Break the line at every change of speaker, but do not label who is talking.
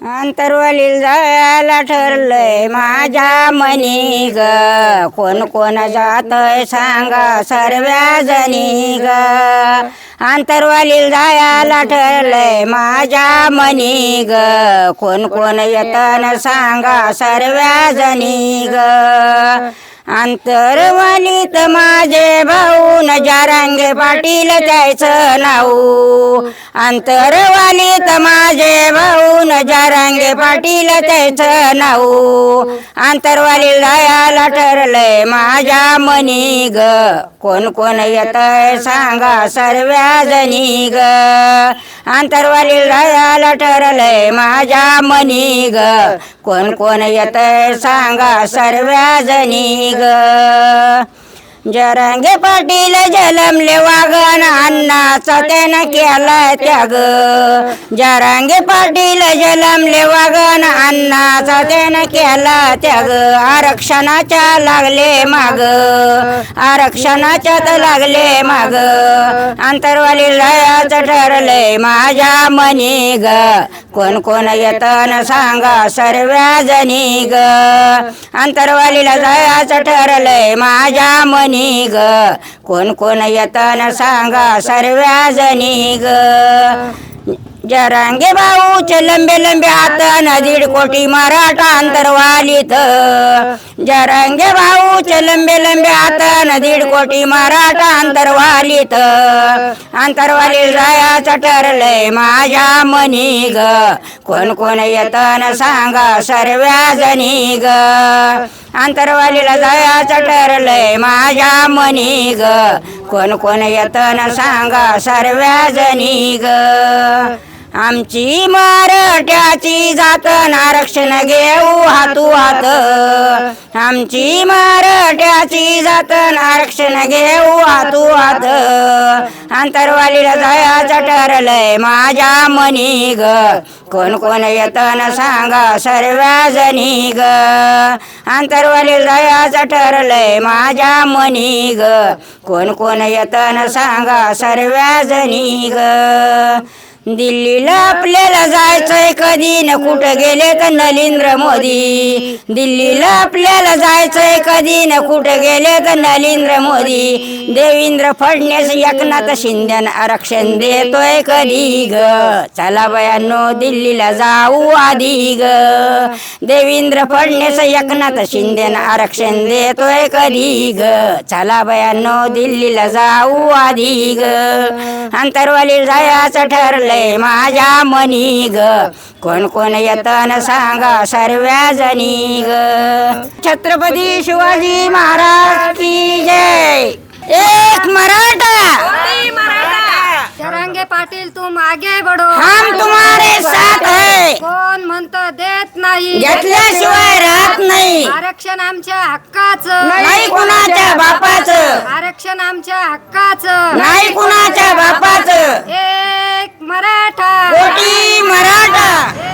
अंतरवलील जायला ठरलंय माझ्या मनी ग. कोण कोण जातय सांगा सर्व्या जणी ग. अंतरवालील जायला ठरलंय माझ्या मनी ग. कोण कोण येतन सांगा सर्व्या जणी ग. अंतरवालीत माझे भाऊ न जारांगे पाटील त्याचं नाऊ. अंतरवाली माझे भाऊ न जारांगे पाटील त्याचं नाऊ अंतरवाली लयाला ठरलंय माझ्या मनी ग. कोण कोण येत सांगा सर्व्या जणी ग. अंतरवाली लयाला ठरलंय माझ्या मनी ग. कोण कोण येत सांगा सर्व्या जणी ग. जरंगे पाटील जलमले वागण अन्नाचा त्यानं केलाय त्याग. जरांगे पाटील जलमले वागण अण्णाचा त्यानं केला त्याग. आरक्षणाच्या लागले माग. आरक्षणाच्या लागले माग. अंतरवाली लयाच ठरलंय माझ्या मनी ग कोण कोण येतन सांगा सर्व्या जणी ग अंतरवालीला जायचं ठरलंय माझ्या मनी ग कोण कोण येतन सांगा सर्व्या जणी ग जरांगे भाऊचे लंबे लंबे हात दीड कोटी मराठा अंतरवालीत. जरांगे भाऊचे लंबे लंबे हात दीड कोटी मराठा अंतरवालीत. अंतरवाली जायाचं ठरलंय माझ्या मनी ग कोण कोण येतन सांगा सर्व्या जणी ग अंतरवालीला जायाचं ठरलंय माझ्या मनी ग कोण कोण येतन सांगा सर्व्या जणी ग आमची मराठ्याची जात आरक्षण घेऊ हातू हात. आमची मराठ्याची जात आरक्षण घेऊ हातू हात. अंतरवालीला जायचं ठरलंय माझ्या मनी ग. कोण कोण येतन सांगा सर्व्या जणी ग. अंतरवालीला जायचं ठरलंय माझ्या मनी ग. कोण कोण येतन सांगा सर्व्या जणी ग. दिल्लीला आपल्याला जायचंय कधी? न कुठं गेले तर नरेंद्र मोदी. दिल्लीला आपल्याला जायचंय कधी? न कुठं गेले तर नरेंद्र मोदी. देवेंद्र फडणवीस एकनाथ शिंदेन आरक्षण देतोय कधी ग? चला बयानो दिल्लीला जाऊ आधी ग. देवेंद्र फडणवीस एकनाथ शिंदेन आरक्षण देतोय कधी ग? चला बयानो दिल्लीला जाऊ आधी ग. अंतरवाली जायचं ठरलंय माझ्या मनी ग कोण कोण येतन सांगा सर्व्या जणी ग. छत्रपती शिवाजी महाराज की जय. एक मराठा.
शरंगे पाटील तुम आगे बढ़ो.
हम तुम्हारे साथ है.
कोण म्हणत देत नाही.
घेतल्याशिवाय राहत नाही.
आरक्षण आमच्या हक्काचं.
नाही कुणाच्या बापाचं.
आरक्षण आमच्या हक्काचं.
नाही कुणाच्या बापाचं. मराठा. कोटी मराठा.